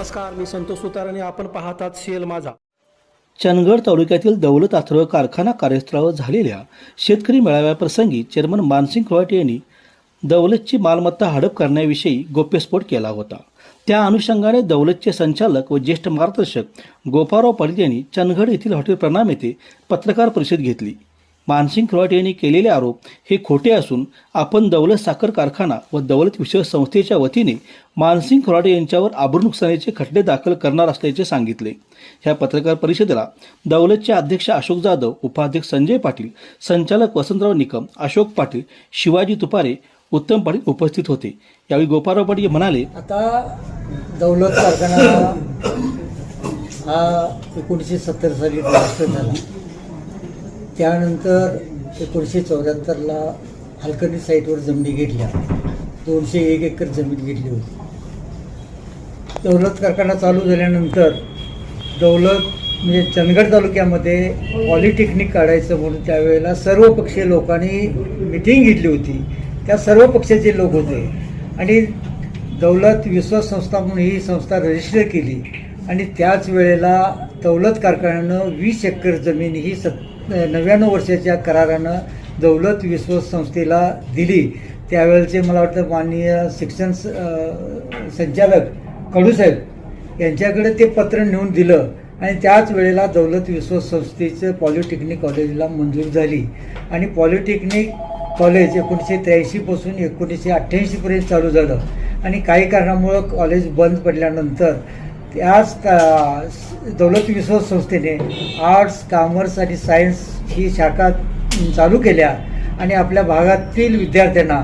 नमस्कार मी संतोष सुतार आणि आपण पाहतात सीएल माझा. चंदगड तालुक्यातील दौलत अथर्व कारखाना कार्यस्थळावर झालेल्या शेतकरी मेळाव्याप्रसंगी चेअरमन मानसिंग खोवाटे यांनी दौलतची मालमत्ता हडप करण्याविषयी गोप्यस्फोट केला होता. त्या अनुषंगाने दौलतचे संचालक व ज्येष्ठ मार्गदर्शक गोपाराव पाटील यांनी चंदगड येथील हॉटेल प्रणाम येथे पत्रकार परिषद घेतली. मानसिंग खरवाटे यांनी केलेले आरोप हे खोटे असून आपण दौलत साखर कारखाना व दौलत विषयक संस्थेच्या वतीने मानसिंग खराटे यांच्यावर आबरू नुकसानीचे खटले दाखल करणार असल्याचे सांगितले. ह्या पत्रकार परिषदेला दौलतचे अध्यक्ष अशोक जाधव उपाध्यक्ष संजय पाटील संचालक वसंतराव निकम अशोक पाटील शिवाजी तुपारे उत्तम पाटील उपस्थित होते. यावेळी गोपाळराव पाटील म्हणाले आता दौलत कारखाना हा एकोणीसशे सत्तर साली झाला. त्यानंतर एकोणीसशे चौऱ्याहत्तरला हलकर्णी साईटवर जमिनी घेतल्या. दोनशे एक एकर जमीन घेतली होती. दौलत कारखाना चालू झाल्यानंतर दौलत म्हणजे चंदगड तालुक्यामध्ये पॉलिटेक्निक काढायचं म्हणून त्यावेळेला सर्व पक्षीय लोकांनी मिटिंग घेतली होती. त्या सर्व पक्षाचे लोक होते. आणि दौलत विश्वास संस्था म्हणून ही संस्था रजिस्टर केली. आणि त्याच वेळेला दौलत कारखान्यानं वीस एकर जमीन ही सत् नव्याण्णव वर्षाच्या करारानं दौलत विश्वास संस्थेला दिली. त्यावेळेचे मला वाटतं माननीय शिक्षण स- संचालक कडूसाहेब यांच्याकडे ते पत्र नेऊन दिलं आणि त्याच वेळेला दौलत विश्वास संस्थेचं पॉलिटेक्निक कॉलेजला मंजूर झाली. आणि पॉलिटेक्निक कॉलेज एकोणीसशे त्र्याऐंशीपासून एकोणीसशे अठ्ठ्याऐंशीपर्यंत चालू झालं. आणि काही कारणामुळं कॉलेज बंद पडल्यानंतर त्याच का- दौलत विश्वास संस्थेने आर्ट्स कॉमर्स आणि सायन्स ही शाखा चालू केल्या आणि आपल्या भागातील विद्यार्थ्यांना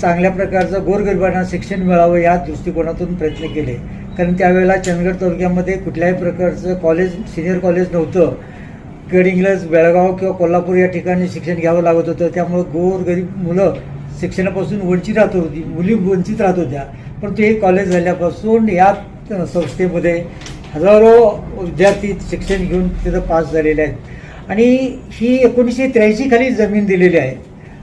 चांगल्या प्रकारचं गोरगरिबांना शिक्षण मिळावं या दृष्टिकोनातून प्रयत्न केले. कारण त्यावेळेला चंदगड तालुक्यामध्ये कुठल्याही प्रकारचं कॉलेज सिनियर कॉलेज नव्हतं. गडिंग्लज बेळगाव किंवा कोल्हापूर या ठिकाणी शिक्षण घ्यावं लागत होतं. त्यामुळं गोरगरीब मुलं शिक्षणापासून वंचित राहत होती मुली वंचित राहत होत्या. परंतु हे कॉलेज झाल्यापासून या संस्थेमध्ये हजारो विद्यार्थी शिक्षण घेऊन तिथं पास झालेले आहेत. आणि ही एकोणीसशे त्र्याऐंशी खाली जमीन दिलेली आहे.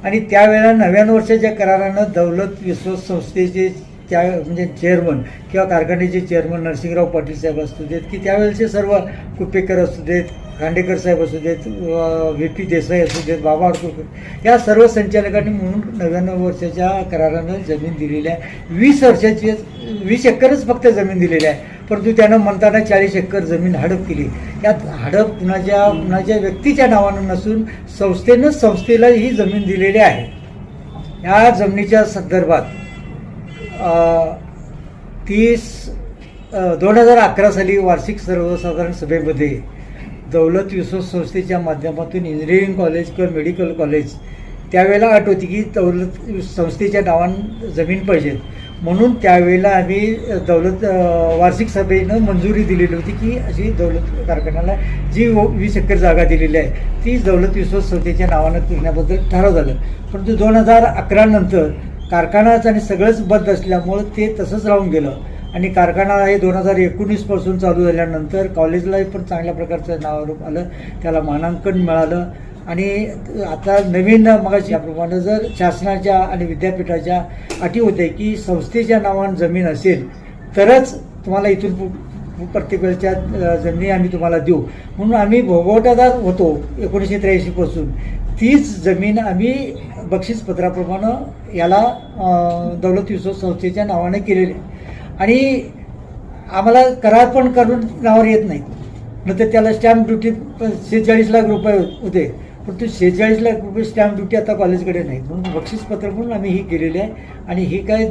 आणि त्यावेळेला नव्याण्णव वर्षाच्या करारानं दौलत विश्वास संस्थेचे त्या म्हणजे चेअरमन किंवा कारखान्याचे चेअरमन नरसिंहराव पाटील साहेब असू देत की त्यावेळेचे सर्व कुपेकर असू देत खांडेकर साहेब असू देत व्ही पी देसाई असू देत बाबा अडकुळकर या सर्व संचालकांनी म्हणून नव्याण्णव वर्षाच्या करारानं जमीन दिलेली आहे. वीस वर्षाची वीस एकरच फक्त जमीन दिलेली आहे. परंतु त्यानं म्हणताना चाळीस एकर जमीन हडप केली. यात हडप कुणाच्या कुणाच्या व्यक्तीच्या नावानं नसून संस्थेनं संस्थेला ही जमीन दिलेली आहे. या जमिनीच्या संदर्भात तीस दोन हजार अकरा साली वार्षिक सर्वसाधारण सभेमध्ये दौलत विश्वास संस्थेच्या माध्यमातून इंजिनिअरिंग कॉलेज किंवा मेडिकल कॉलेज त्यावेळेला अट होती की दौलत संस्थेच्या नावानं जमीन पाहिजेत. म्हणून त्यावेळेला आम्ही दौलत वार्षिक सभेनं मंजुरी दिलेली होती की अशी दौलत कारखान्याला जी वीस एकर जागा दिलेली आहे ती दौलत विश्वास संस्थेच्या नावानं करण्याबद्दल ठराव झालं. परंतु दोन हजार अकरानंतर कारखानाच आणि सगळंच बंद असल्यामुळं ते तसंच राहून गेलं. आणि कारखाना हे दोन हजार एकोणीसपासून चालू झाल्यानंतर कॉलेजलाही पण चांगल्या प्रकारचं नावारूप आलं. त्याला मानांकन मिळालं. आणि आता नवीन मगाशी याप्रमाणे जर शासनाच्या आणि विद्यापीठाच्या अटी होत्या की संस्थेच्या नावानं जमीन असेल तरच तुम्हाला इथून पु- प्रत्येक वेळच्या जमिनी आम्ही तुम्हाला देऊ. म्हणून आम्ही भोगवटादार होतो एकोणीसशे त्र्याऐंशीपासून तीच जमीन आम्ही बक्षीसपत्राप्रमाणे याला दौलत विश्वास संस्थेच्या नावाने केलेली आहे. आणि आम्हाला करार पण करून नावावर येत नाही नंतर त्याला स्टॅम्प ड्युटी शेहेचाळीस लाख रुपये होते. परंतु शेहेचाळीस लाख रुपये स्टॅम्प ड्युटी आता कॉलेजकडे नाही म्हणून बक्षीसपत्र म्हणून आम्ही ही केलेली आहे. आणि ही काय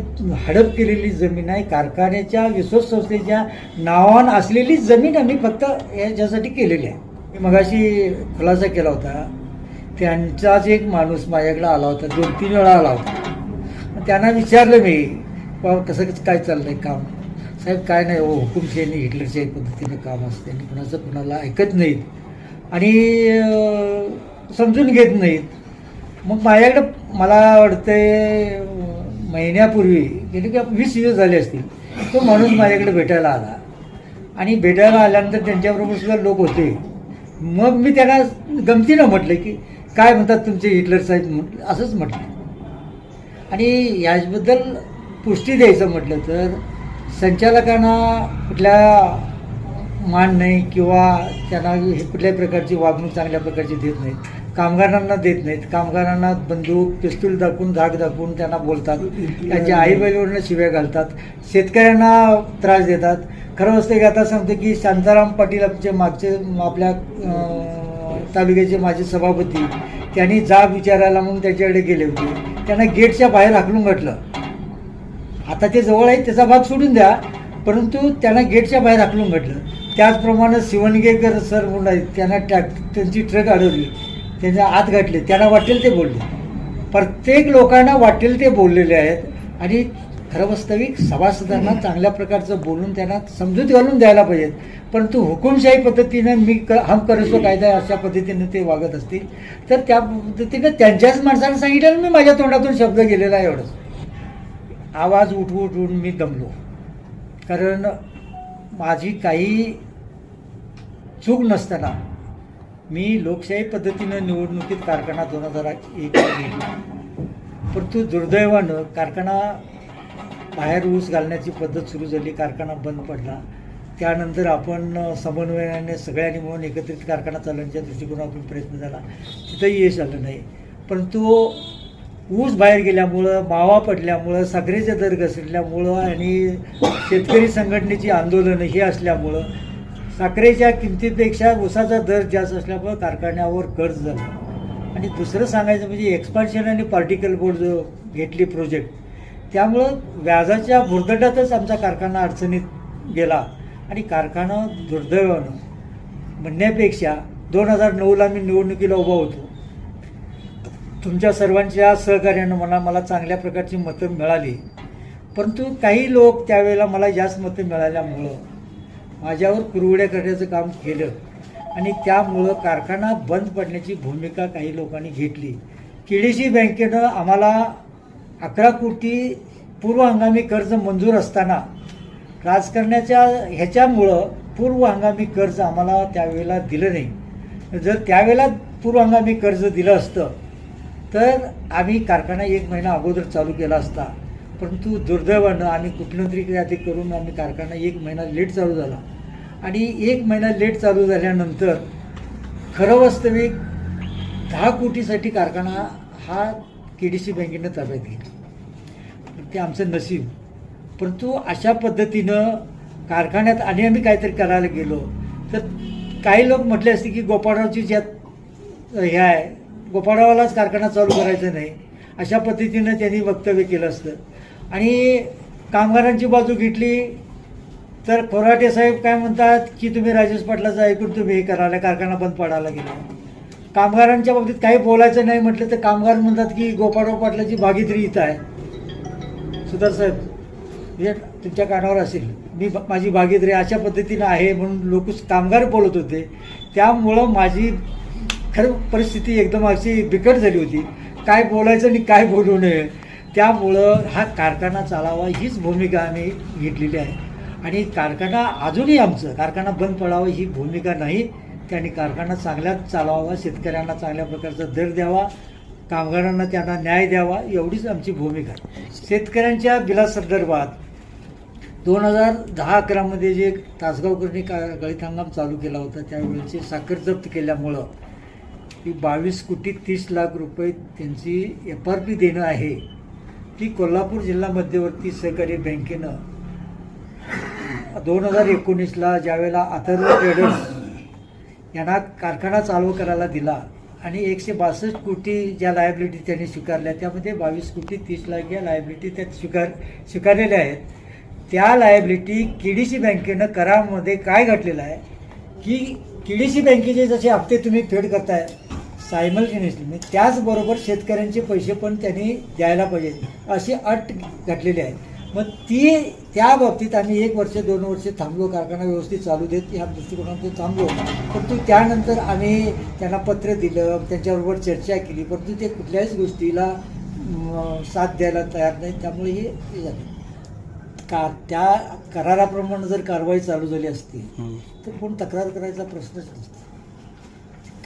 हडप केलेली जमीन आहे. कारखान्याच्या विश्वास संस्थेच्या नावान असलेली जमीन आम्ही फक्त याच्यासाठी केलेली आहे. मी मगाशी खुलासा केला होता. त्यांचाच एक माणूस माझ्याकडे आला होता. दोन तीन वेळा आला होता. त्यांना विचारलं मी बाबा कसं कसं काय आहे काम? साहेब काय नाही हो हुकुमशाही हिटलरच्या पद्धतीनं काम असते. आणि कुणाचं कुणाला ऐकत नाहीत. आणि समजून घेत नाहीत. मग माझ्याकडं मला वाटते महिन्यापूर्वी गेले की वीस दिवस झाले असतील तो माणूस माझ्याकडे भेटायला आला. आणि भेटायला आल्यानंतर त्यांच्याबरोबर सुद्धा लोक होते. मग मी त्यांना गमतीनं म्हटलं की काय म्हणतात तुमचे हिटलर साहेब? म्हटलं असंच म्हटलं. आणि याचबद्दल पुष्टी द्यायचं म्हटलं तर संचालकांना कुठल्या मान नाही किंवा त्यांना हे कुठल्याही प्रकारची वागणूक चांगल्या प्रकारची देत नाहीत. कामगारांना देत नाहीत. कामगारांना बंदूक पिस्तूल दाखवून धाक दाखवून त्यांना बोलतात. त्यांच्या आई शिव्या घालतात. शेतकऱ्यांना त्रास देतात. खरं असतं की आता सांगतो की शांताराम पाटील आमचे मागचे आपल्या तालुक्याचे माझे सभापती त्यांनी जाब विचारायला म्हणून त्याच्याकडे गेले होते. त्यांना गेटच्या बाहेर हाकलून घातलं. आता ते जवळ आहे त्याचा भाग सोडून द्या परंतु त्यांना गेटच्या बाहेर हाकलून घडलं त्याचप्रमाणे शिवणगेकर सर म्हणून आहेत त्यांना ट्रॅक त्यांची ट्रक अडवली. त्यांच्या आत घातले. त्यांना वाटेल ते बोलले. प्रत्येक लोकांना वाटेल ते बोललेले आहेत. आणि खरं वास्तविक सभासदांना चांगल्या प्रकारचं बोलून त्यांना समजूत घालून द्यायला पाहिजेत. परंतु हुकुमशाही पद्धतीनं मी क हम करसो कायदा अशा पद्धतीनं ते वागत असतील. तर त्या पद्धतीनं त्यांच्याच माणसानं सांगितलं मी माझ्या तोंडातून शब्द गेलेला आहे एवढंच. आवाज उठवून उठवून मी दमलो कारण माझी काही चूक नसताना मी लोकशाही पद्धतीनं निवडणुकीत कारखाना दोन हजार एक परंतु दुर्दैवानं कारखाना बाहेर ऊस घालण्याची पद्धत सुरू झाली कारखाना बंद पडला. त्यानंतर आपण समन्वयाने सगळ्यांनी मिळून एकत्रित कारखाना चालवण्याच्या दृष्टिकोनातून प्रयत्न झाला. तिथंही यश आलं नाही. परंतु ऊस बाहेर गेल्यामुळं मावा पडल्यामुळं साखरेचे दर घसरल्यामुळं आणि शेतकरी संघटनेची आंदोलनं ही असल्यामुळं साखरेच्या किमतीपेक्षा ऊसाचा दर जास्त असल्यामुळं कारखान्यावर कर्ज झालं. आणि दुसरं सांगायचं म्हणजे एक्सपान्शन आणि पार्टिकल बोर्ड जो घेतली प्रोजेक्ट त्यामुळं व्याजाच्या भुर्दटातच आमचा कारखाना अडचणीत गेला. आणि कारखाना दुर्दैवानं म्हणण्यापेक्षा दोन हजार नऊला मी निवडणुकीला उभा होतो. तुमच्या सर्वांच्या सहकार्यानं मला मला चांगल्या प्रकारची मतं मिळाली. परंतु काही लोक त्यावेळेला मला जास्त मतं मिळाल्यामुळं माझ्यावर कुरवड्या करण्याचं काम केलं आणि त्यामुळं कारखाना बंद पडण्याची भूमिका काही लोकांनी घेतली. केडीसी बँकेनं आम्हाला अकरा कोटी पूर्व हंगामी कर्ज मंजूर असताना राजकारण्याच्या ह्याच्यामुळं पूर्व हंगामी कर्ज आम्हाला त्यावेळेला दिलं नाही. जर त्यावेळेला पूर्व हंगामी कर्ज दिलं असतं तर आम्ही कारखाना एक महिना अगोदर चालू केला असता परंतु दुर्दैवानं आम्ही कुठलं तरी यादी करून आम्ही कारखाना एक महिना लेट चालू झाला. आणि एक महिना लेट चालू झाल्यानंतर खरं वास्तविक दहा कोटीसाठी कारखाना हा के डी सी बँकेनं ताब्यात घेतला. ते आमचं नसीब परंतु अशा पद्धतीनं कारखान्यात आणि आम्ही काहीतरी करायला गेलो तर काही लोक म्हटले असते की गोपाळरावची ज्यात हे आहे. गोपाळावालाच कारखाना चालू करायचा नाही अशा पद्धतीनं त्यांनी वक्तव्य केलं असतं. आणि कामगारांची बाजू घेतली तर खोराटे साहेब काय म्हणतात की तुम्ही राजेश पाटलाचं ऐकून तुम्ही हे करायला कारखाना बंद पाडायला गेला. कामगारांच्या बाबतीत काही बोलायचं नाही म्हटलं तर कामगार म्हणतात की गोपाळराव पाटलाची भागीदारी इथं आहे. सुधार साहेब हे तुमच्या कानावर असेल. मी माझी भागीदारी अशा पद्धतीनं आहे म्हणून लोक कामगार बोलत होते. त्यामुळं माझी खरं परिस्थिती एकदम अशी बिकट झाली होती. काय बोलायचं आणि काय बोलू नये. त्यामुळं हा कारखाना चालावा हीच भूमिका आम्ही घेतलेली आहे. आणि कारखाना अजूनही आमचं कारखाना बंद पडावा ही भूमिका नाही. त्यांनी कारखाना चांगल्यात चालवावा शेतकऱ्यांना चांगल्या प्रकारचा दर द्यावा कामगारांना त्यांना न्याय द्यावा एवढीच आमची भूमिका. शेतकऱ्यांच्या बिलासंदर्भात दोन हजार दहा अकरामध्ये जे तासगावकरनी का गळीत हंगाम चालू केला होता त्यावेळेचे साखर जप्त केल्यामुळं ही बावीस कोटी तीस लाख रुपये त्यांची एफ आर पी देणं आहे. ती कोल्हापूर जिल्हा मध्यवर्ती सहकारी बँकेनं दोन हजार एकोणीसला ज्यावेळेला अथर्व ट्रेडर्स यांना कारखाना चालू करायला दिला आणि एकशे बासष्ट कोटी ज्या लायबिलिटी त्यांनी स्वीकारल्या त्यामध्ये बावीस कोटी तीस लाख या लायबिलिटी त्यात स्वीकार स्वीकारलेल्या आहेत. त्या लायबिलिटी केडीसी बँकेनं करामध्ये काय घडलेलं आहे? की केडीसी बँकेचे जसे हप्ते तुम्ही फेड करताय सायमल्टेनियसली त्याचबरोबर शेतकऱ्यांचे पैसे पण त्यांनी द्यायला पाहिजेत अशी अट घातलेली आहे. मग ती त्या बाबतीत आम्ही एक वर्ष दोन वर्ष थांबलो कारखाना व्यवस्थित चालू देत ह्या दृष्टिकोनातून थांबलो. परंतु त्यानंतर आम्ही त्यांना पत्र दिलं त्यांच्याबरोबर चर्चा केली परंतु ते कुठल्याच गोष्टीला साथ द्यायला तयार नाही त्यामुळे हे झालं. का त्या कराराप्रमाणे जर कारवाई चालू झाली असती तर कोण तक्रार करायचा प्रश्नच नसतो.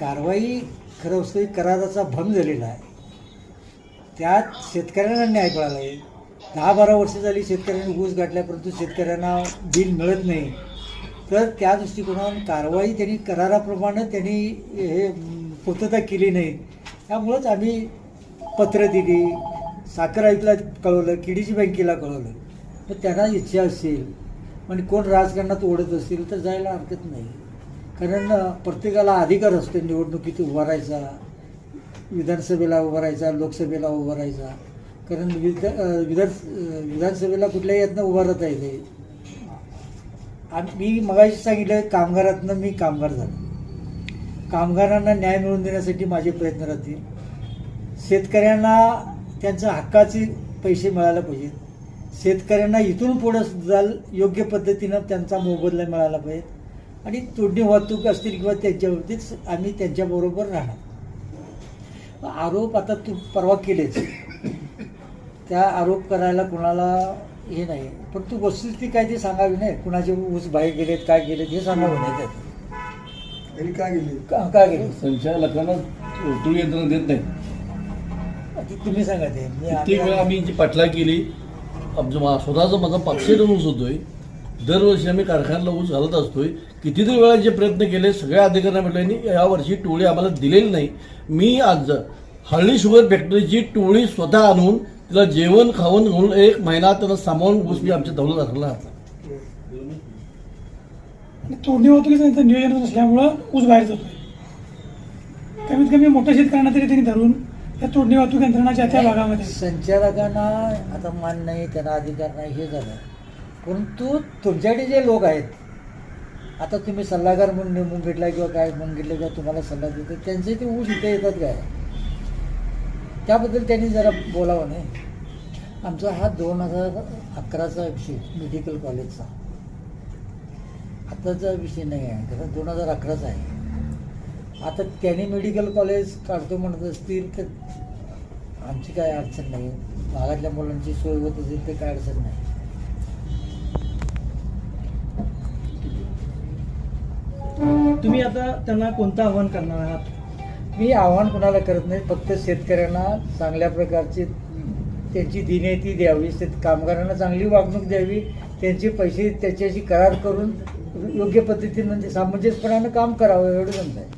कारवाई खरं वास्तविक कराराचा भंग झालेला आहे. त्यात शेतकऱ्यांना न्याय मिळाला आहे दहा बारा वर्ष झाली शेतकऱ्यांनी ऊस गाठल्या परंतु शेतकऱ्यांना बिल मिळत नाही. तर त्या दृष्टिकोनातून कारवाई त्यांनी कराराप्रमाणे त्यांनी हे पूर्तता केली नाही. त्यामुळंच आम्ही पत्र दिली साखर आयुक्तला कळवलं किडीची बँकेला कळवलं. तर त्यांना इच्छा असेल आणि कोण राजकारणात ओढत असतील तर जायला हरकत नाही. कारण प्रत्येकाला अधिकार असतो निवडणुकीत उभा राहायचा विधानसभेला उभा राहायचा लोकसभेला उभा राहायचा. कारण विध विधान विधानसभेला कुठल्याही यातनं उभा राहता येते आणि मी मगाशी सांगितलं कामगारातनं मी कामगार झालो. कामगारांना न्याय मिळवून देण्यासाठी माझे प्रयत्न राहतील. शेतकऱ्यांना त्यांच्या हक्काचे पैसे मिळायला पाहिजेत. शेतकऱ्यांना इथून पुढं जाल योग्य पद्धतीनं त्यांचा मोबदला मिळाला पाहिजे आणि तोडणी वाहतूक असतील किंवा त्यांच्यावरतीच आम्ही त्यांच्याबरोबर राहणार. आरोप आता तू परवा केलेच. त्या आरोप करायला कोणाला हे नाही. पण तू वस्तुस्थिती काय ते सांगावी नाही. कुणाचे ऊस बाहेर गेलेत काय गेलेत हे सांगावं नाही त्यात. काय गेली? का का गेले? संचालकांना टू यंत्रणा देत नाही. ती तुम्ही सांगा ते. मी आम्ही जी पाठलाग केली आमचं स्वतःचा माझा पाचशे ऊस होतोय दरवर्षी आम्ही कारखान्याला ऊस घालत असतोय. कितीतरी वेळा जे प्रयत्न केले सगळ्या अधिकाऱ्यांना म्हटलं यांनी यावर्षी टोळी आम्हाला दिलेली नाही. मी आज हळदी शुगर फॅक्टरीची टोळी स्वतः आणून तिला जेवण खाऊन घेऊन एक महिना त्यांना सामावून ऊस मी आमच्या दौलत दाखला आणि तोडणी वाहतुकीचं त्यांचं नियोजन असल्यामुळं ऊस बाहेर जातोय. कमीत कमी मोठ्या शेतकऱ्यांना तरी त्यांनी धरून या तोडणी वाहतूक यंत्रणाच्या त्या भागामध्ये. संचालकांना आता मान नाही त्यांना अधिकार नाही हे झालं. परंतु तुमच्याकडे जे लोक आहेत. आता तुम्ही सल्लागार म्हणून नेमून घेतला किंवा काय म्हणून घेतलं किंवा तुम्हाला सल्ला देतो त्यांचे ते ऊस इथे येतात काय? त्याबद्दल त्यांनी जरा बोलावं नाही. आमचा हा दोन हजार अकराचा विषय मेडिकल कॉलेजचा आताचा विषय नाही आहे कारण दोन हजार अकराचा आहे. आता त्यांनी मेडिकल कॉलेज काढतो म्हणत असतील तर आमची काय अडचण नाही. भागातल्या मुलांची सोय होत असेल तर काय अडचण नाही. तुम्ही आता त्यांना कोणतं आव्हान करणार आहात? मी आव्हान कोणाला करत नाही फक्त शेतकऱ्यांना चांगल्या प्रकारची त्यांची दिनेती द्यावी शेत कामगारांना चांगली वागणूक द्यावी त्यांचे पैसे त्याच्याशी करार करून योग्य पद्धतीनं म्हणजे सामंजस्यपणानं काम करावं एवढं आहे.